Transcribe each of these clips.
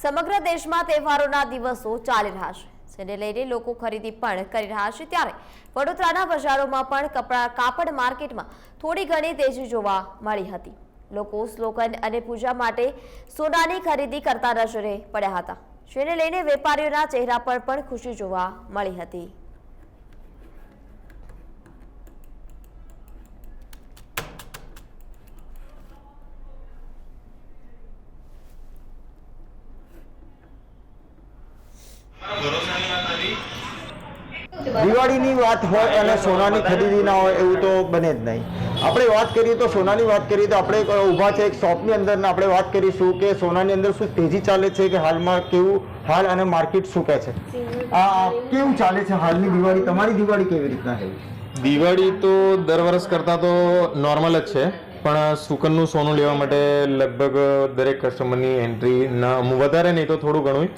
સમગ્ર દેશમાં તહેવારોના દિવસો ચાલી રહ્યા છે. જેને લઈને લોકો ખરીદી પણ કરી રહ્યા છે ત્યારે વડોદરાના બજારોમાં પણ કપડા કાપડ માર્કેટમાં થોડી ઘણી તેજી જોવા મળી હતી. લોકો સ્લોગન અને પૂજા માટે સોનાની ખરીદી કરતા નજરે પડ્યા હતા. જેને લઈને વેપારીઓના ચહેરા પર પણ ખુશી જોવા મળી હતી. દિવાળીની વાત હોય અને સોનાની ખરીદી ના હોય એવું તો બને જ નહીં. આપણે વાત કરીએ તો સોનાની વાત કરીએ તો આપણે ઊભા છે એક શોપની અંદર ને આપણે વાત કરીશું કે સોનાની અંદર શું તેજી ચાલે છે કે હાલમાં કેવું હાલ અને માર્કેટ શું કહે છે? આ કેવું ચાલે છે હાલની દિવાળી? તમારી દિવાળી કેવી રીતના છે? દિવાળી તો દર વર્ષ કરતાં તો નોર્મલ જ છે પણ સુકનનું સોનું લેવા માટે લગભગ દરેક કસ્ટમરની એન્ટ્રી ના વધારે નહીં તો થોડું ઘણું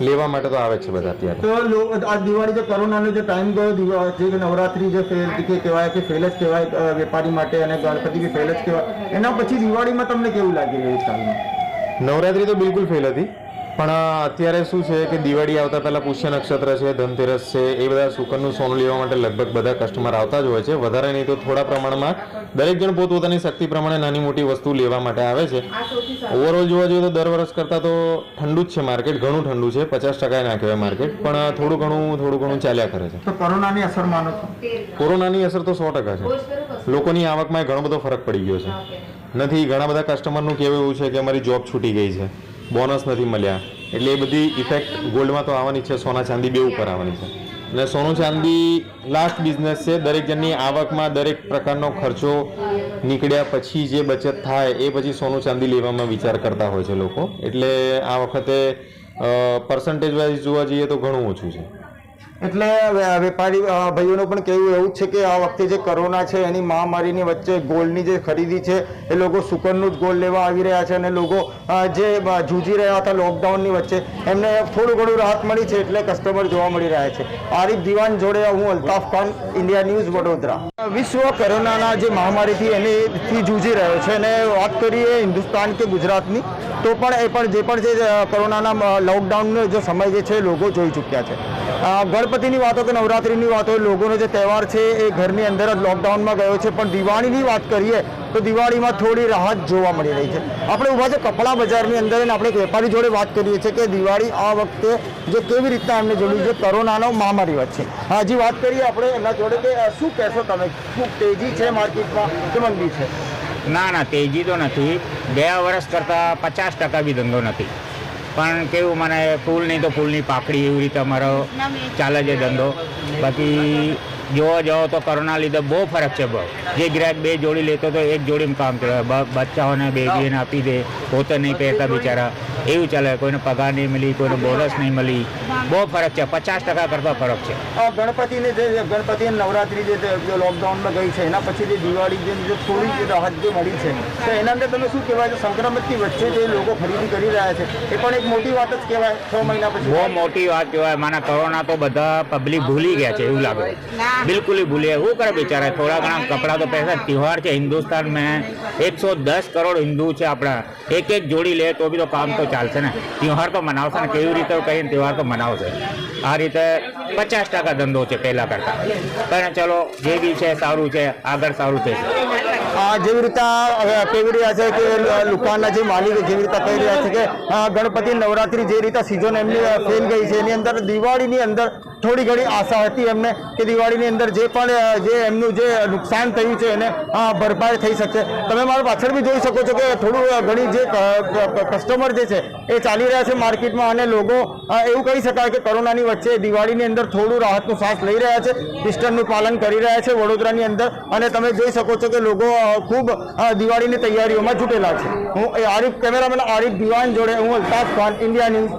લેવા માટે તો આવે છે બધા અત્યારે. તો આ દિવાળી જે કોરોનાનો જે ટાઈમ ગયો જે નવરાત્રી જે ફેલ કે કહેવાય કે ફેલ જ કહેવાય વેપારી માટે અને ગણપતિ બી ફેલ જ કહેવાય એના પછી દિવાળીમાં તમને કેવું લાગી રહ્યું છે નવરાત્રી તો બિલકુલ ફેલ હતી. પણ અત્યારે શું છે કે દિવાળી આવતા પહેલા પુષ્ય નક્ષત્ર છે ધનતેરસ છે એ બધા સુકનનું સોનું લેવા માટે લગભગ બધા કસ્ટમર આવતા જ હોય છે. વધારે નહીં તો થોડા પ્રમાણમાં દરેક જણ પોતપોતાની શક્તિ પ્રમાણે નાની મોટી વસ્તુ લેવા માટે આવે છે. ઓવરઓલ જોવા જઈએ તો દર વર્ષ કરતાં તો ઠંડુ જ છે માર્કેટ ઘણું ઠંડુ છે પચાસ ટકા ના કહેવાય માર્કેટ પણ થોડું ઘણું થોડું ઘણું ચાલ્યા કરે છે. તો કોરોનાની અસર માનો છો? કોરોનાની અસર તો સો ટકા છે. લોકોની આવકમાં ઘણો બધો ફરક પડી ગયો છે. નથી ઘણા બધા કસ્ટમરનું કહેવું એવું છે કે અમારી જોબ છૂટી ગઈ છે. બોનસ નથી મળ્યા. એટલે એ બધી ઇફેક્ટ ગોલ્ડમાં તો આવવાની છે, સોના ચાંદી બે ઉપર આવવાની છે. અને સોનું ચાંદી લાસ્ટ બિઝનેસ છે, દરેક જણની આવકમાં દરેક પ્રકારનો ખર્ચો નીકળ્યા પછી જે બચત થાય એ પછી સોનું ચાંદી લેવામાં વિચાર કરતા હોય છે લોકો. એટલે આ વખતે પર્સન્ટેજ વાઇઝ જોવા જઈએ તો ઘણું ઓછું છે. એટલે વેપારી ભાઈઓનું પણ કહેવું એવું છે કે આ વખતે જે કોરોના છે, એની મહામારીની વચ્ચે ગોલ્ડની જે ખરીદી છે, એ લોકો સુકનનું જ ગોલ્ડ લેવા આવી રહ્યા છે અને લોકો જે જૂજી રહ્યા હતા લોકડાઉનની વચ્ચે, એમને થોડું ઘણું રાહત મળી છે એટલે કસ્ટમર જોવા મળી રહ્યા છે. આરિફ દિવાન જોડે હું અલ્તાફ ખાન, ઇન્ડિયા ન્યૂઝ વડોદરા. વિશ્વ કોરોનાના જે મહામારીથી એનીથી જૂજી રહ્યો છે અને વાત કરીએ હિન્દુસ્તાન કે ગુજરાતની, તો પણ એ પણ જે પણ જે કોરોનાના લોકડાઉનનો જે સમય જે છે લોકો જોઈ ચૂક્યા છે. ગણપતિની વાતો કે નવરાત્રિની વાતો લોકોનો જે તહેવાર છે એ ઘરની અંદર જ લોકડાઉનમાં ગયો છે. પણ દિવાળીની વાત કરીએ તો દિવાળીમાં થોડી રાહત જોવા મળી રહી છે. આપણે ઊભા છે કપડા બજારની અંદર આપણે એક વેપારી જોડે વાત કરીએ છીએ કે દિવાળી આ વખતે જે કેવી રીતના એમને જોડ્યું છે કોરોનાનો મહામારી વચ્ચે. હજી વાત કરીએ આપણે એમના જોડે કે શું કહેશો તમે? શું તેજી છે માર્કેટમાં કે મંદી છે? ના ના, તેજી તો નથી. ગયા વર્ષ કરતાં પચાસ ટકા બી ધંધો નથી. પણ કેવું મને ફૂલ નહીં તો ફૂલની પાકડી એવી રીતે અમારો ચાલે છે ધંધો. બાકી જોવા જાઓ તો કરોના લીધે બહુ ફરક છે બહુ. જે ગ્રાહક બે જોડી લેતો તો એક જોડીમાં કામ ચલાવે બ- બચ્ચાઓને બેબીને આપી દે પોતે નહીં પહેરતા બિચારા. એવું ચાલે કોઈને પગાર નહીં મળી કોઈને બોનસ નહીં મળી. બહુ ફરક છે પચાસ ટકા કરતાં ફરક છે. ગણપતિને જે ગણપતિ નવરાત્રી જે લોકડાઉનમાં ગઈ છે એના પછી જે દિવાળી જે થોડી જે રાહત જે મળી છે તો એના અંદર તમે શું કહેવાય છે સંક્રમણની વચ્ચે જે લોકો ખરીદી કરી રહ્યા છે એ પણ એક મોટી વાત જ કહેવાય છ મહિના પછી. બહુ મોટી વાત કહેવાય. મારા કોરોના તો બધા પબ્લિક ભૂલી ગયા છે એવું લાગે. બિલકુલ ही ભૂલી ગયા શું કરે બિચારા થોડા ઘણા કપડા તો પૈસા તહેવાર છે હિન્દુસ્તાન મેં એકસો દસ કરોડ હિન્દુ છે આપણા એક એક જોડી લે તો બી તો કામ તો ચાલશે ને તહેવાર તો મનાવશે ને કેવી રીતે કહીને તહેવાર તો મનાવશે આ રીતે પચાસ ટકા ધંધો છે પહેલા કરતા. પણ ચલો, જે બી છે, સારું છે, આગળ સારું થશે આ જેવી રીતે કહી રહ્યા છે કે દુકાનના જે માલિક જેવી રીતે કહી રહ્યા છે કે ગણપતિ નવરાત્રી જે રીતે સિઝન એમની ફેલ ગઈ છે, એની અંદર દિવાળીની અંદર થોડી ઘણી આશા હતી એમને કે દિવાળીની અંદર જે પણ જે એમનું જે નુકસાન થયું છે એને ભરપાઈ થઈ શકશે. તમે મારા પાછળ બી જોઈ શકો છો કે થોડું ઘણી જે કસ્ટમર જે છે એ ચાલી રહ્યા છે માર્કેટમાં અને લોકો એવું કહી શકાય કે કોરોનાની વચ્ચે દિવાળીની અંદર થોડું રાહતનું શ્વાસ લઈ રહ્યા છે ડિસ્ટન્સનું પાલન કરી રહ્યા છે વડોદરાની અંદર. અને તમે જોઈ શકો છો કે લોકો ખૂબ દિવાળીની તૈયારીઓમાં જુટેલા છે. હું આરિફ કેમેરામેન આરિફ દિવાન જોડે, હું અલ્તાફ ખાન, ઇન્ડિયા ન્યૂઝ